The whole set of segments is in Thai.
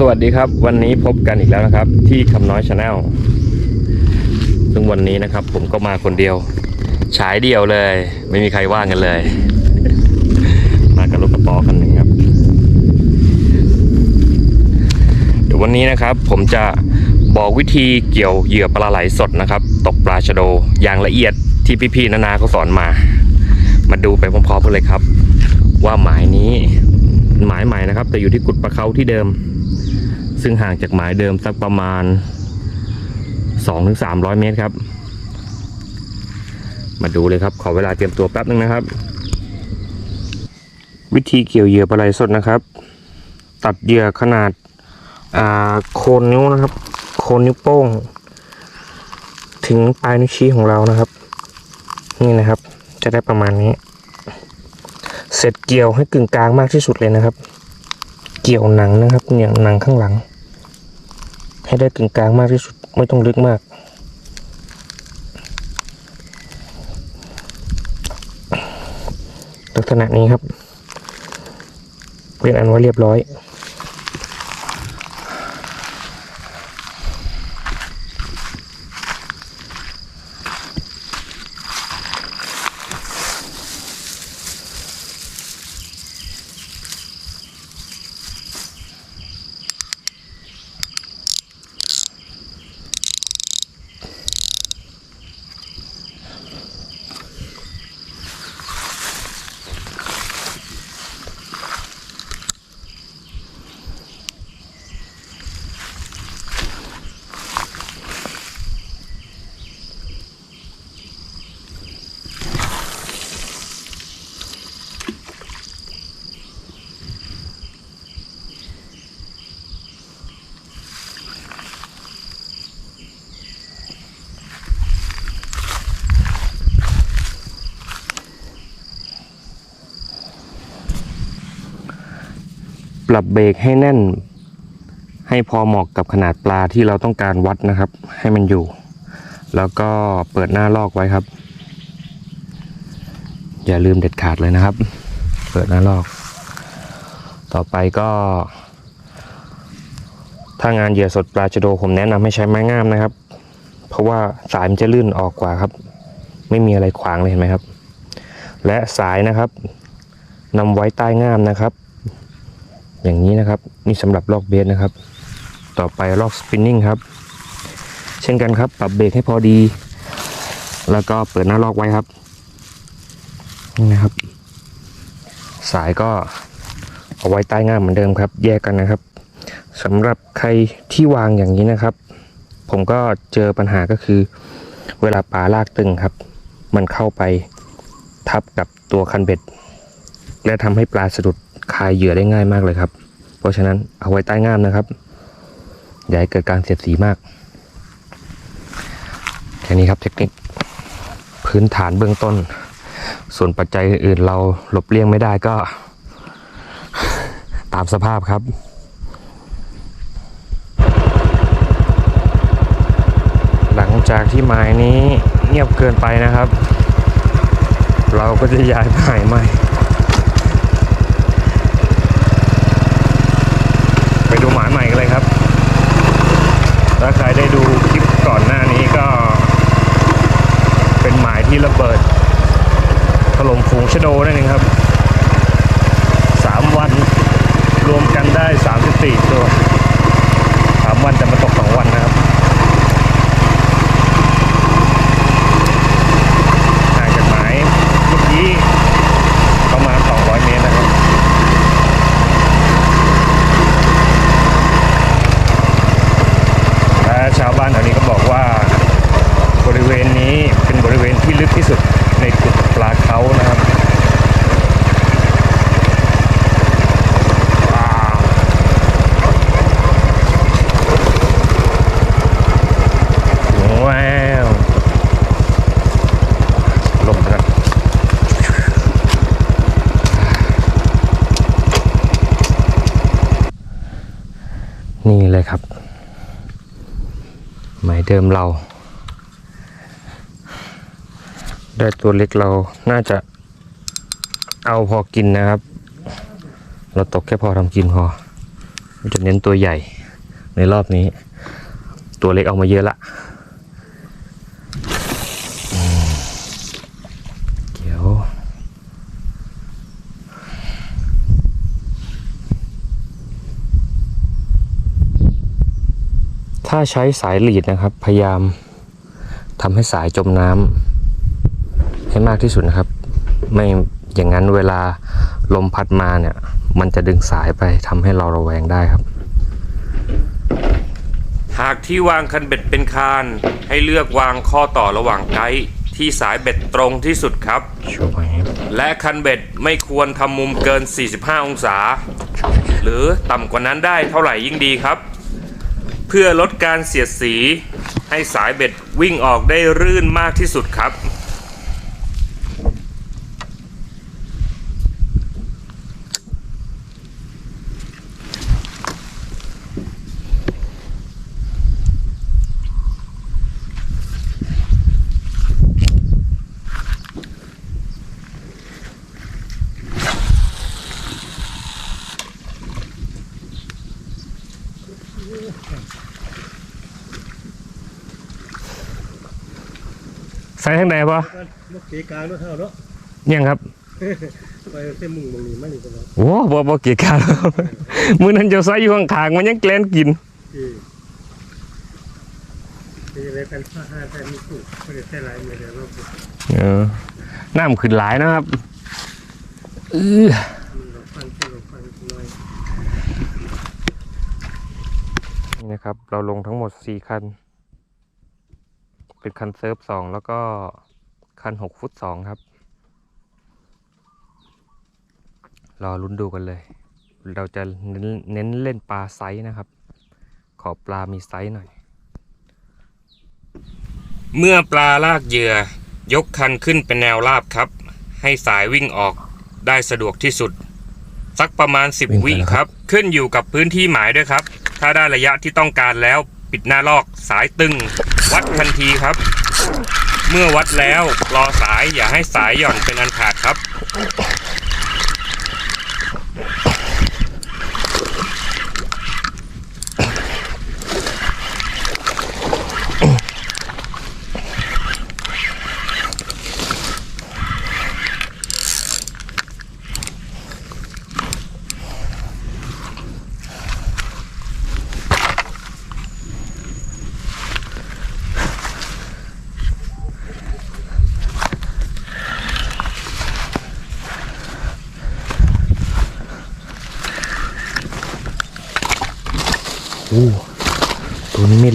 สวัสดีครับวันนี้พบกันอีกแล้วนะครับ ที่คำน้อยชาแนลซึ่งวันนี้นะครับ ผมก็มาคนเดียว ฉายเดียวเลย ไม่มีใครว่างกันเลย มากับรถกระป๋อคันหนึ่งครับเดี๋ยววันนี้นะครับ ผมจะบอกวิธีเกี่ยวเหยื่อปลาไหลสดนะครับ ตกปลาชะโดอย่างละเอียดที่พี่ๆนานาเขาสอนมา มาดูไปพร้อมๆกันเลยครับ ว่าหมายนี้หมายใหม่นะครับ แต่อยู่ที่กุดปลาเขาที่เดิม ซึ่งห่างจากหมายเดิมสักประมาณ 2-300 เมตรครับ มาดูเลยครับ ขอเวลาเตรียมตัวแป๊บนึงนะครับ วิธีเกี่ยวเหยื่อปลาไหลสดนะครับ ตัดเหยื่อขนาดาโคนนิ้วนะครับ โคนนิ้วโป้ง ถึงปลายนิ้วชี้ของเรานะครับ นี่นะครับ จะได้ประมาณนี้ เสร็จเกี่ยวให้กึ่งกลางมากที่สุดเลยนะครับ เกี่ยวหนังนะครับ เนี่ยหนังข้างหลัง ให้ได้กึ่งกลางมากที่สุดไม่ต้องลึกมาก ลักษณะนี้ครับเรียนอันว่าเรียบร้อย ปรับเบรกให้แน่น ให้พอเหมาะกับขนาดปลาที่เราต้องการวัดนะครับ ให้มันอยู่ แล้วก็เปิดหน้าลอกไว้ครับ อย่าลืมเด็ดขาดเลยนะครับ เปิดหน้าลอก ต่อไปก็ ถ้างานเหยื่อสดปลาชะโดผมแนะนำให้ใช้ไม้งามนะครับ เพราะว่าสายมันจะลื่นออกกว่าครับ ไม่มีอะไรขวางเลยเห็นไหมครับ และสายนะครับนำไว้ใต้ง่ามนะครับ อย่างนี้นะครับ นี่สำหรับลอกเบสนะครับ ต่อไปลอกสปินนิ่งครับ เช่นกันครับ ปรับเบรกให้พอดี แล้วก็เปิดหน้าลอกไว้ครับนี่นะครับ สายก็เอาไว้ใต้ง่ามเหมือนเดิมครับ แยกกันนะครับสำหรับใครที่วางอย่างนี้นะครับ ผมก็เจอปัญหาก็คือ เวลาปลาลากตึงครับ มันเข้าไปทับกับตัวคันเบ็ด และทำให้ปลาสะดุดคายเหยื่อได้ง่ายมากเลยครับ เพราะฉะนั้นเอาไว้ใต้ง่ามนะครับ อย่าให้เกิดการเสียดสีมากแค่นี้ครับเทคนิคพื้นฐานเบื้องต้น ส่วนปัจจัยอื่นเราหลบเลี่ยงไม่ได้ก็ ตามสภาพครับหลังจากที่หมายนี้เงียบเกินไปนะครับ เราก็จะย้ายหมายใหม่ ไป ดูหมายใหม่กันเลยครับ ถ้าใครได้ดูคลิปก่อนหน้านี้ก็ เป็นหมายที่ระเบิดถล่มฝูงชโดนั่นเองครับสามวันรวมกันได้ 34 ตัวสามวันจะมาตกสองวันนะครับ ห่างจากหมายเมื่อกี้ประมาณ 200 เมตรนะครับ และชาวบ้านแถวนี้ก็บอกว่าบริเวณนี้เป็นบริเวณที่ลึกที่สุดในกุดปลาเขานะครับว้าวว้าวลงกันนี่เลยครับ หมายเดิมเรา ได้ตัวเล็กเราน่าจะเอาพอกินนะครับ เราตกแค่พอทำกินพอจะเน้นตัวใหญ่ในรอบนี้ ตัวเล็กเอามาเยอะละอืมเดี๋ยว ถ้าใช้สายหลีดนะครับ พยายามทำให้สายจมน้ำให้มากที่สุดนะครับ ไม่อย่างนั้นเวลาลมพัดมาเนี่ย มันจะดึงสายไปทำให้เราระแวงได้ครับ หากที่วางคันเบ็ดเป็นคาน ให้เลือกวางข้อต่อระหว่างไกด์ที่สายเบ็ดตรงที่สุดครับโชว์ไปครับและคันเบ็ดไม่ควรทำมุมเกิน 45 องศา หรือต่ำกว่านั้นได้เท่าไหร่ยิ่งดีครับเพื่อลดการเสียดสี ให้สายเบ็ดวิ่งออกได้รื่นมากที่สุดครับใส่ทางไหนปะลูกเกกลางด้วยเท่าเนาะยังครับไปเส้นมุงมงนี้มันนี่ก็แล้วโอ้บ่บ่เกี่ยวกันครับมือนั้นเจะใส่อยู่ข้างๆมันยังแกล้นกินที่ที่จะได้เป็นผ้าห้าแต่มีคู่ไม่ได้ใส่ลายไม่ได้รอบเออน้ำขึ้นหลายนะครับอื้อมันเราฟันที่เราฟันน้อนี่นะครับ เราลงทั้งหมด 4 คัน เป็นคันเซิร์ฟ2แล้วก็คัน6ฟุต2ครับ รอลุ้นดูกันเลย เราจะเน้นเน้นเล่นปลาไซส์นะครับ ขอปลามีไซส์หน่อย เมื่อปลาลากเหยื่อยกคันขึ้นเป็นแนวราบครับ ให้สายวิ่งออกได้สะดวกที่สุด สักประมาณวิ่ง10ไปวิแล้วคครัรับบขึ้นอยู่กับพื้นที่หมายด้วยครับ ถ้าได้ระยะที่ต้องการแล้วปิดหน้าลอกสายตึง วัดทันทีครับ เมื่อวัดแล้วรอสายอย่าให้สายหย่อนเป็นอันขาดครับ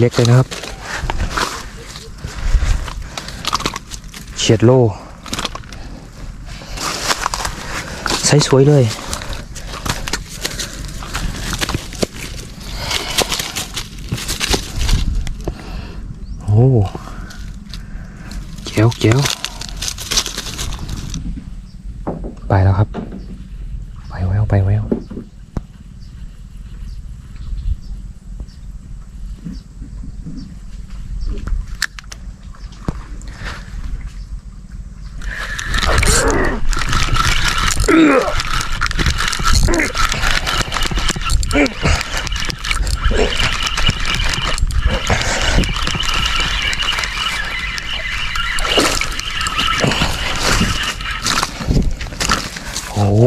เล็กเลยนะครับ เฉียดโลใช้สวยเลย โอ้เจ๋วเจ๋วไปแล้วครับ ไปแววไปแวว โอ้โห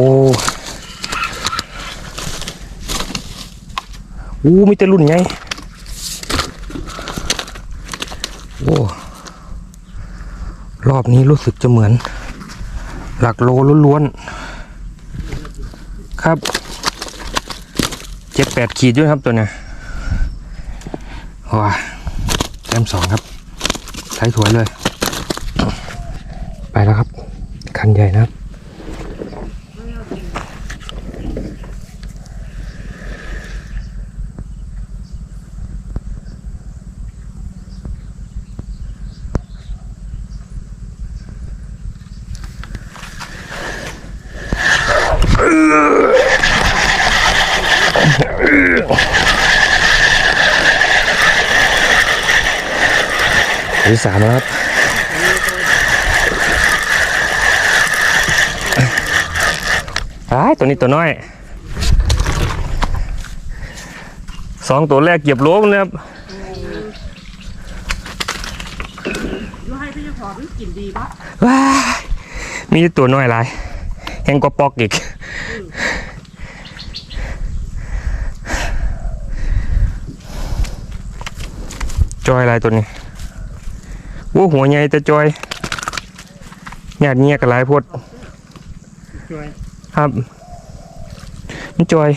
อู้มีแต่รุ่นไงโอ้รอบนี้รู้สึกจะเหมือน หลักโลล้วนๆ ครับเจ็ดแปดขีดด้วยครับตัวเนี้ยว้าแต้มสองครับใช้ถวยเลย ไปแล้วครับ คันใหญ่นะครับ ที่สามแล้วครับอ้ตัวนี้ตัวน้อย สองตัวแรกเหยียบโลมเลยครับยูให้พี่จ้าขอมันกินดีปะว้ามีตัวน้อยหลายแห้งกว่าปอกอีกจอยอะไรตัวนี้ โอ้หัวใหญ่แต่จอยหยาดเงียกกับหลายโพดช่วยครับมันจอย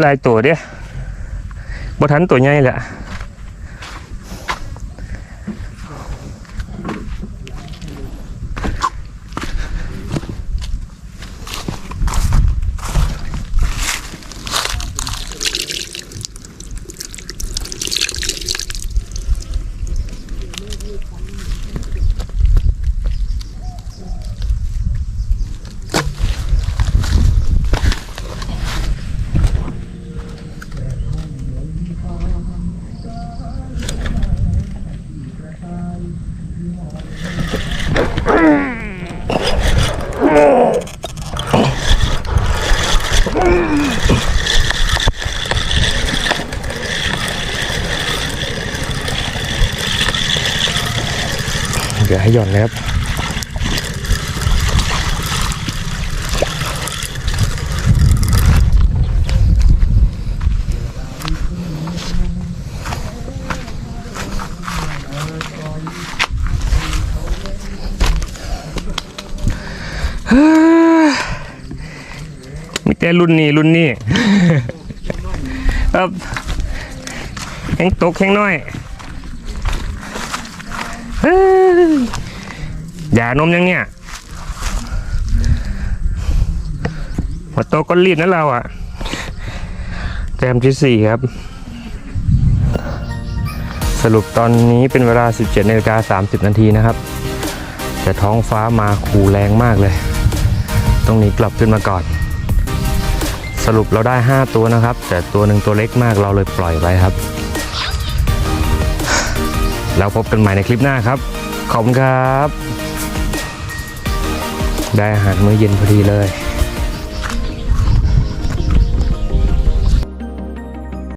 หลายตัวเด้บ่ทันตัวใหญ่แหละ เดี๋ยวให้หย่อนนะครับมีแต่รุ่นนี้รุ่นนี้ครับแข็งตกแข็งน้อยเฮ้ย อย่านมยังเนี่ยหัวโตก็รีดนะเราอะแต้มที่สี่ครับ สรุปตอนนี้เป็นเวลา 17นาฬิกา30 นาทีนะครับ แต่ท้องฟ้ามาคูแรงมากเลยต้องหนีกลับขึ้นมาก่อน สรุปเราได้ 5 ตัวนะครับ แต่ตัวหนึ่งตัวเล็กมากเราเลยปล่อยไปครับ แล้วพบกันใหม่ในคลิปหน้าครับ ขอบคุณครับ ได้อาหารมื้อเย็นพอดีเลย